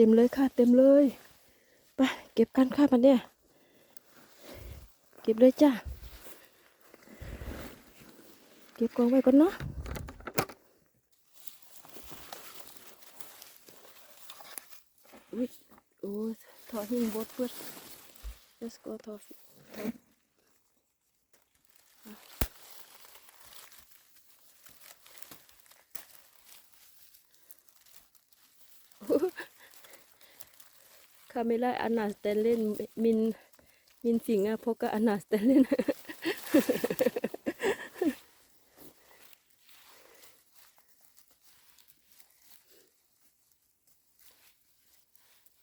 เต็มเลยค่ะ เต็มเลยไปเก็บกันค่ะมันเนี่ยเก็บเลยจ้าเก็บกองไว้ก่อนเนาะอุ้ยโอ้ยถอดหิ้งบดเพื่อ let's go ถอดถอด Camilla Anna Stanley min min fingerpåke Anna Stanley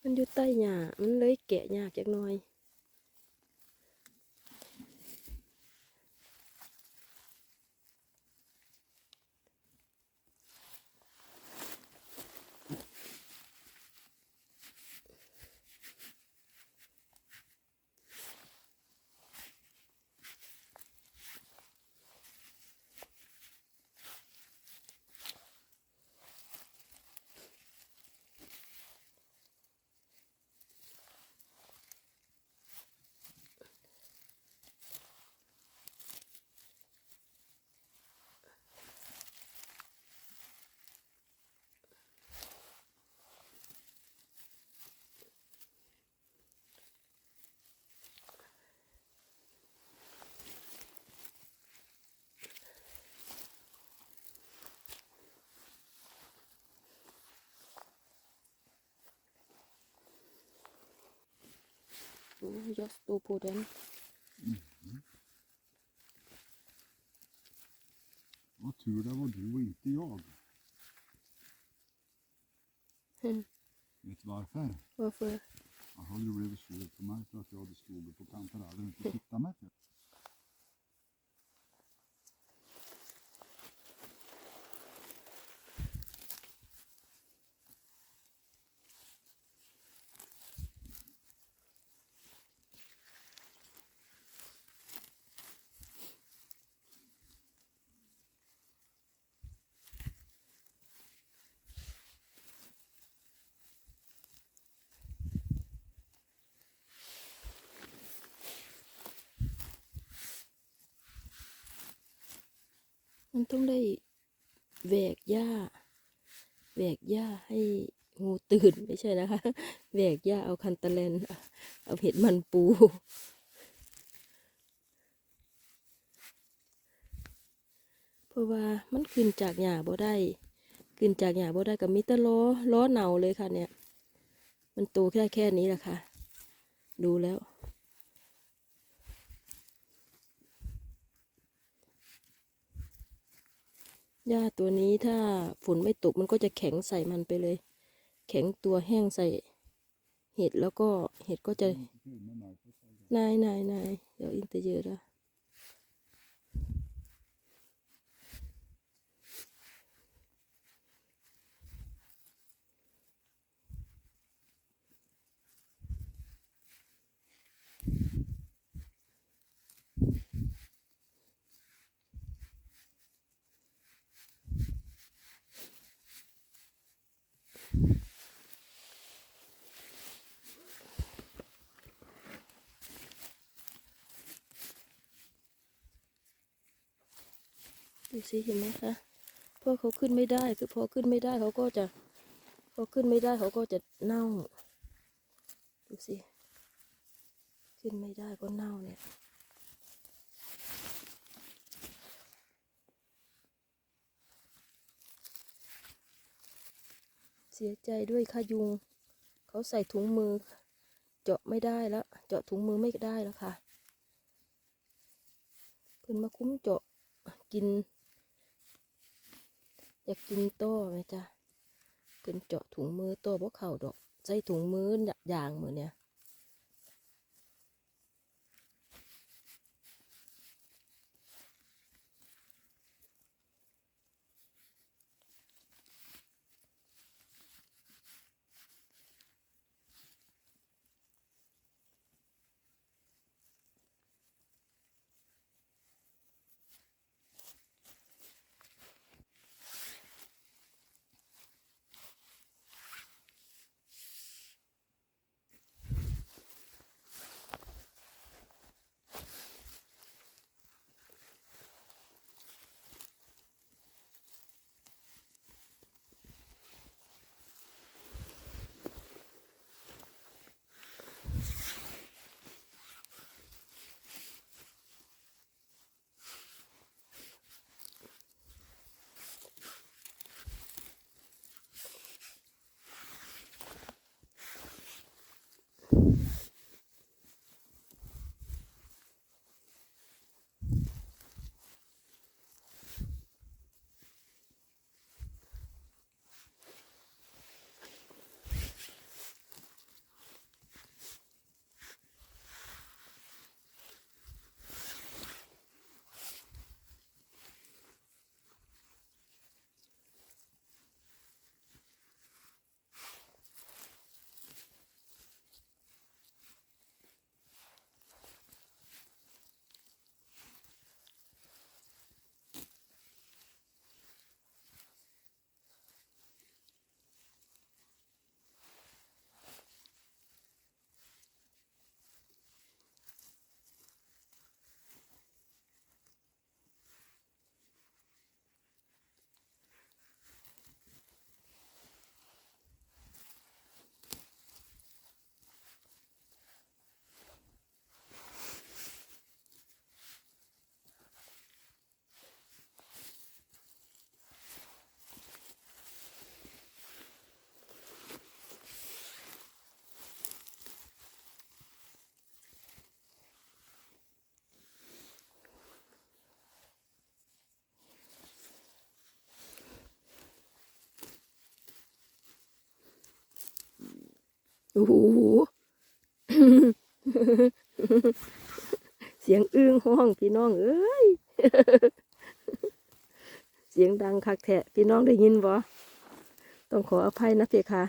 มันอยู่ใต้หญ้ามันเลยแกะยากจักหน่อย Oh, just stå på den. Vad tur det var du och inte jag. Mm. Vet du varför? Varför? Jag hade du blivit sur på mig för att jag hade slagit på kanten. Jag hade inte tittat mig. มันต้องได้แหวกหญ้าแหวกหญ้าให้งูตื่นไม่ใช่นะคะแหวกหญ้าเอาคันตะแลนเอาเห็ดมันปูเพราะว่ามันขึ้นจากหญ้าบ่ได้ขึ้นจากหญ้าบ่ได้กับมิตรล้อล้อเหนาเลยค่ะเนี่ย มันโตแค่แค่นี้แหละค่ะ ดูแล้ว หญ้าตัวนี้ถ้าฝนไม่ตกมันก็จะแข็งใส่มันไปเลย แข็งตัวแห้งใส่ เห็ดแล้วก็เห็ดก็จะนายนายนายเดี๋ยวอินเตอร์เยอะละ ดูสิเห็นไหมคะพอเขาขึ้นไม่ได้คือพอขึ้นไม่ได้เขาก็จะพอขึ้นไม่ได้เขาก็จะเน่า ดูสิ ขึ้นไม่ได้ก็เน่าเนี่ย เสียใจด้วยค่ะยุง เขาใส่ถุงมือ เจาะไม่ได้แล้ว เจาะถุงมือไม่ได้แล้วค่ะเพิ่นมาคุ้มเจาะกิน อยากกินโต้ไหมจ๊ะเพิ่นเจาะถุงมือโต้บ่เข่าดอกใส่ถุงมือย่างเหมือนเนี่ย โอ้โหเสียงอึ้งห้องพี่น้องเอ้ย เสียงดังคักแทะพี่น้องได้ยินบ่ต้องขออภัยนะเพคะ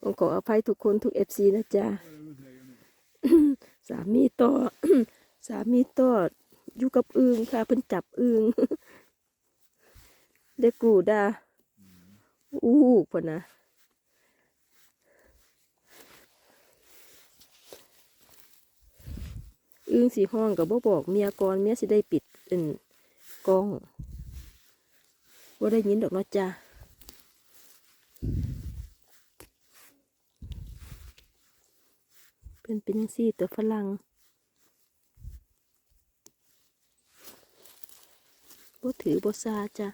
ต้องขออภัยทุกคนทุกเอฟซีนะจ๊ะสามีต่อสามีต่ออยู่กับอึ้งค่ะเพิ่นจับอึ้งเด็กกูดาอู้พนนะ อึ้งสีห้องกับบ่บอกเมียก่อนเมียสิได้ปิดเป็นกล้องว่าได้ยินดอกเนาะจ้าเป็นเป็นยังซี่ตัวฝรั่งบ่ถือบ่ซาจ้ะ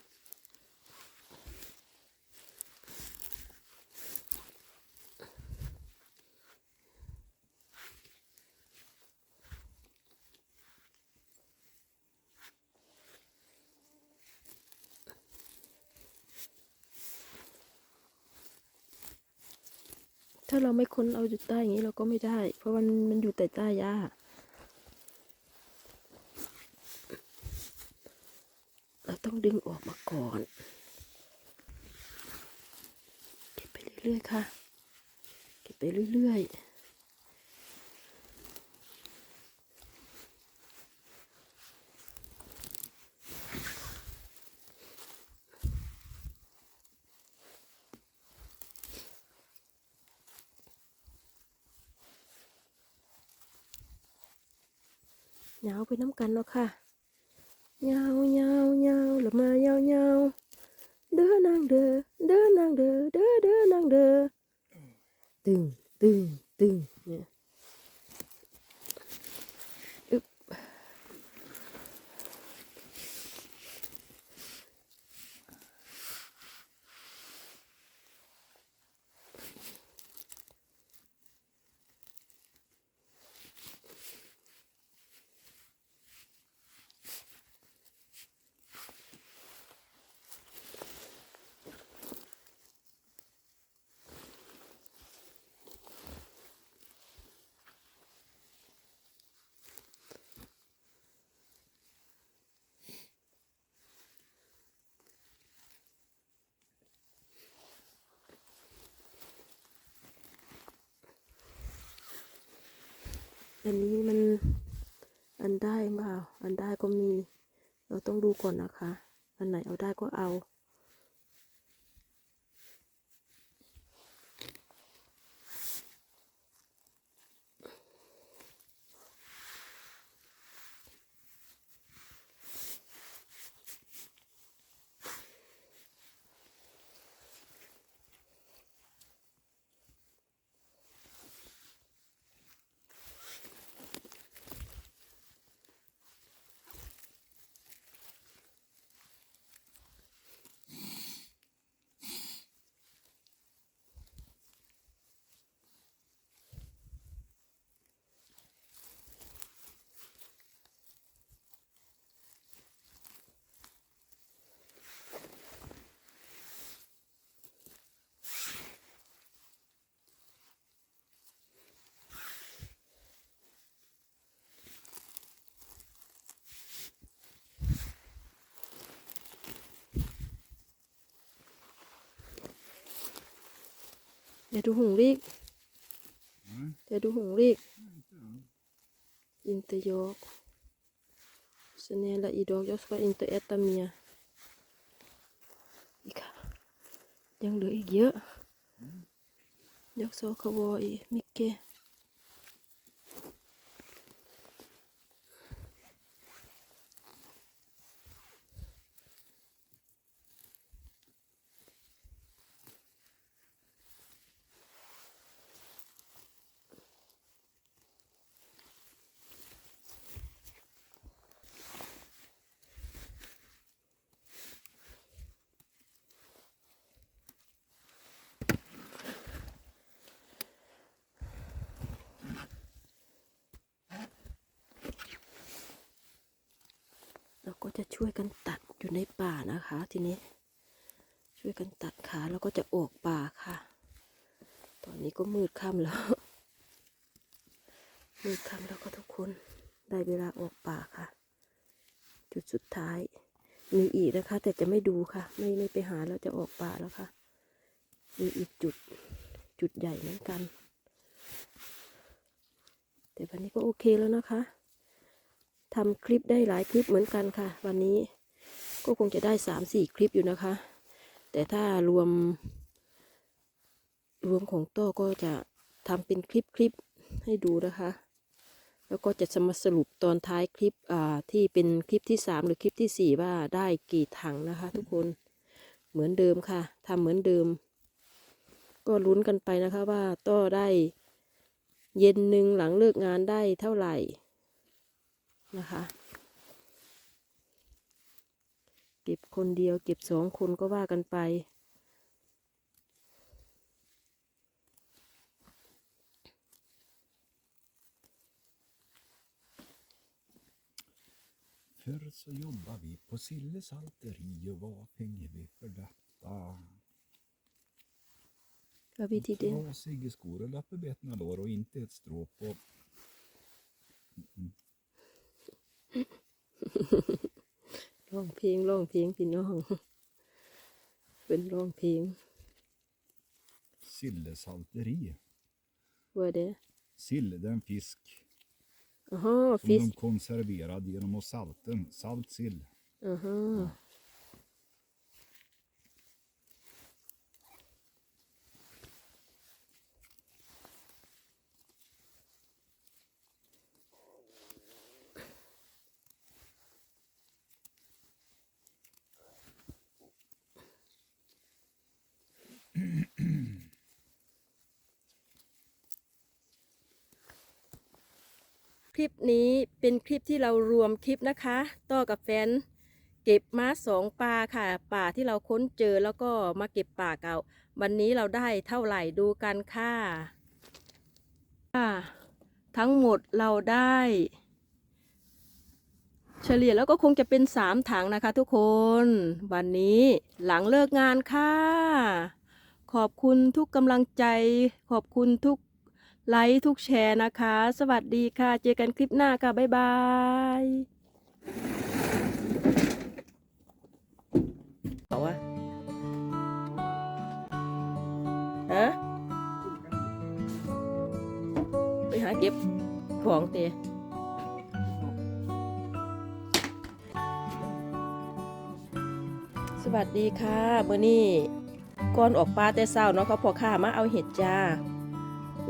เราไม่ค้นเอาอยู่ใต้อย่างนี้เราก็ไม่ได้ เพราะมันมันอยู่แต่ใต้หญ้าเราต้องดึงออกมาก่อนเก็บไปเรื่อยๆค่ะ เก็บไปเรื่อยๆยาวไปน้ำ กันเนาะค่ะยาวยาวยาวแล้วมายาวยาวเด้อนางเด้อเด้อนางเด้อเด้อเด้อนางเด้อตึงตึงตึงเนี่ยอึบ อันนี้มันอันได้เปล่าอันได้ก็มี เราต้องดูก่อนนะคะ อันไหนเอาได้ก็เอา เดี๋ยวดูหงรีกเดี๋ยวดูหงรีกอินเตยอกสเนลอีดอกยอสก็อินเตเอตามียอีกค่ะยังเหลืออีกเยอะยอกโซคาวอีมิกเก้ ก็จะช่วยกันตัดอยู่ในป่านะคะ ทีนี้ ช่วยกันตัดขาแล้วก็จะออกป่าค่ะ ตอนนี้ก็มืดค่ำแล้ว มืดค่ำแล้วก็ทุกคนได้เวลาออกป่าค่ะ จุดสุดท้ายมีอีกนะคะ แต่จะไม่ดูค่ะ ไม่ไม่ไปหาแล้วจะออกป่าแล้วค่ะ มีอีกจุดจุดใหญ่เหมือนกัน แต่วันนี้ก็โอเคแล้วนะคะ ทำคลิปได้หลายคลิปเหมือนกันค่ะ วันนี้ก็คงจะได้สามสี่คลิปอยู่นะคะ แต่ถ้ารวม รวมของโต้ก็จะทำเป็นคลิปคลิปให้ดูนะคะ แล้วก็จะมาสรุปตอนท้ายคลิปอ่าที่เป็นคลิปที่สามหรือคลิปที่สี่ว่าได้กี่ถังนะคะ ทุกคนเหมือนเดิมค่ะทำเหมือนเดิม ก็ลุ้นกันไปนะคะว่าต้อได้เย็นหนึ่งหลังเลิกงานได้เท่าไหร่ นะคะ เก็บคนเดียวเก็บสองคนก็ว่ากันไป Förr så jobbade vi på Silles salteri och vad fick vi för detta? ก็วิธีเดิน Trasiga skor och lappebetna lår och inte ett strå på. ร้องเพลงร้องเพลงพี่น้อง เป็นร้องเพลง Silles salteri. ว่าเด้ Sill det är en fisk อ๋อ som ฟิส de konserverade genom att salten. Saltsill. อ๋อฮะ คลิปนี้เป็นคลิปที่เรารวมคลิปนะคะ ต่อกับแฟน เก็บมาสองปลาค่ะ ป่าที่เราค้นเจอแล้วก็มาเก็บป่าเก่า วันนี้เราได้เท่าไหร่ดูกันค่ะค่ะ ทั้งหมดเราได้ เฉลี่ยแล้วก็คงจะเป็นสามถังนะคะทุกคน วันนี้หลังเลิกงานค่ะ ขอบคุณทุกกำลังใจ ขอบคุณทุก ไลค์ทุกแชร์นะคะ สวัสดีค่ะ เจอกันคลิปหน้าค่ะ บ๊ายบายบอกว่าฮะไปหาเก็บของเตะสวัสดีค่ะเมื่อนี้ก่อนออกปลาแต่เช้าเนาะเขาพอข้ามาเอาเห็ดจ้า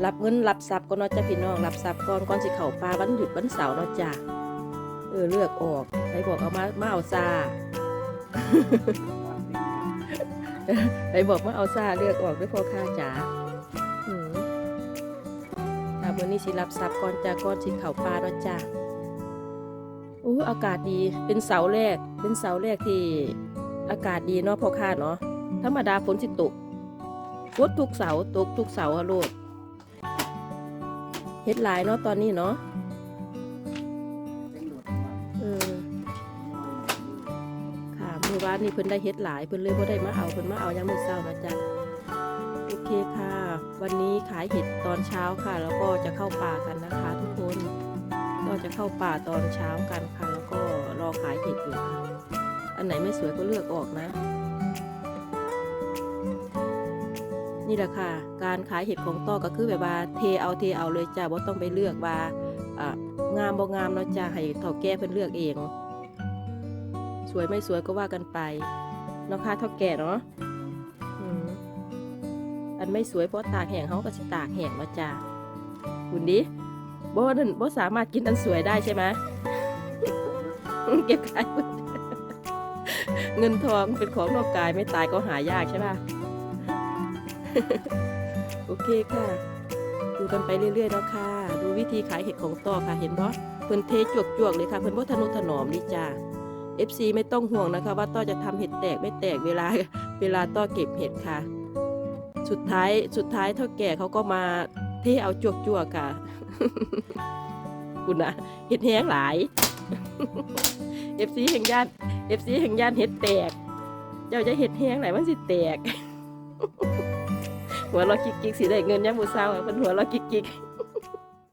รับเงินรับทรัพย์ก็เนาะจ้าพี่น้องรับทรัพย์ก่อนก่อนสิเข้าปลาวันหยุดวันเสาร์เนาะจ้าเออเลือกออกไปบอกเอามามาเอาซาไปบอกมาเอาซาเลือกออกด้วยพ่อข้าจ๋าอืมถ้าวันนี้สิรับทรัพย์ก่อนจ้าก่อนสิเข้าปลาเนาะจ้าโอ้อากาศดีเป็นเสาแรก เป็นเสาแรกที่อากาศดีเนาะพ่อข้าเนาะธรรมดาฝนสิตกฝนทุกเสาตกทุกเสาร์อะโลด เฮ็ดหลายเนาะตอนนี้เนาะเออค่ะเมื่อวานนี้เพิ่นได้เฮ็ดหลายเพิ่นเลยบ่ได้มาเอาเพิ่นมาเอายามมื้อเช้านะจ๊ะโอเคค่ะ วันนี้ขายเห็ดตอนเช้าค่ะ แล้วก็จะเข้าป่ากันนะคะ ทุกคนก็จะเข้าป่าตอนเช้ากันค่ะ แล้วก็รอขายเห็ดอยู่ค่ะ อันไหนไม่สวยก็เลือกออกนะ นี่แหละค่ะ การขายเห็ดของต้อก็คือแบบว่าเทเอาเทเอาเลยจ้าบ่ต้องไปเลือกว่าอ่างามบ่งามเนาะจ้าให้เฒ่าแก่เพิ่นเลือกเอง สวยไม่สวยก็ว่ากันไปเนาะค่ะเฒ่าแก่เนาะอืมอันไม่สวยเพราะตากแห้งเขาก็สิตากแห้งเนาะจ้าคุณดิบ่นั่นบ่สามารถกินอันสวยได้ใช่ไหมเก็บขายเบิดเงินทองเป็นของนอกกายไม่ตายก็หายากใช่ปะ โอเคค่ะ ดูกันไปเรื่อยๆเนาะค่ะ ดูวิธีขายเห็ดของต่อค่ะเห็นบ่เพิ่นเทจวกๆเลยค่ะ เพิ่นบ่ทนุถนอมนี่จ้า FC ไม่ต้องห่วงนะคะ ว่าต้อจะทำเห็ดแตกไม่แตกเวลาเวลาต้อเก็บเห็ดค่ะ สุดท้ายสุดท้ายเท่าแก่เขาก็มาเทเอาจวกๆค่ะคุณนะเห็ดแห้งหลาย FC แห่งย่าน FC แห่งย่านเห็ดแตก เจ้าจะเห็ดแห้งไหนมันสิแตก หัวเราะกิกกิกสิได้เงินยามมื้อเช้าอะเพิ่นหัวเราะกิกกิก